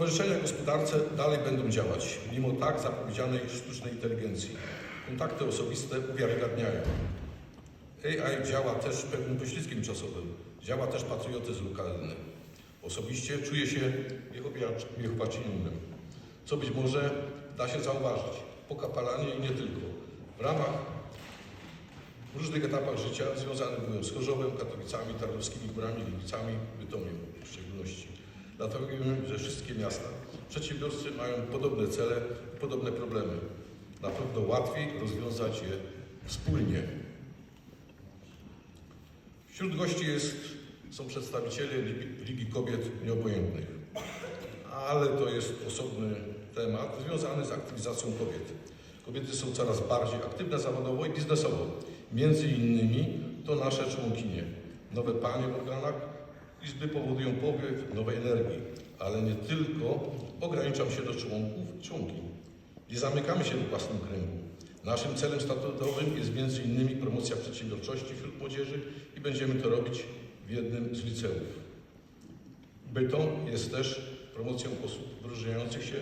Stowarzyszenia gospodarcze dalej będą działać, mimo tak zapowiedzianej sztucznej inteligencji. Kontakty osobiste uwiarygadniają. AI działa też pewnym poślizgiem czasowym. Działa też patriotyzm lokalny. Osobiście czuję się Jechowaczyninem, co być może da się zauważyć po kapelanie i nie tylko. W ramach w różnych etapach życia związany byłem z Chorzowem, Katowicami, Tarnowskimi Górami, Gliwicami, Bytomiem w szczególności. Dlatego że wszystkie miasta, przedsiębiorcy mają podobne cele podobne problemy. Na pewno łatwiej rozwiązać je wspólnie. Wśród gości jest, są przedstawiciele Ligi Kobiet Nieobojętnych, ale to jest osobny temat związany z aktywizacją kobiet. Kobiety są coraz bardziej aktywne zawodowo i biznesowo. Między innymi to nasze członkinie. Nowe panie w organach Izby powodują powiew nowej energii, ale nie tylko ograniczam się do członków członkiń. Nie zamykamy się w własnym kręgu. Naszym celem statutowym jest między innymi promocja przedsiębiorczości wśród młodzieży i będziemy to robić w jednym z liceów. Bytom jest też promocją osób wyróżniających się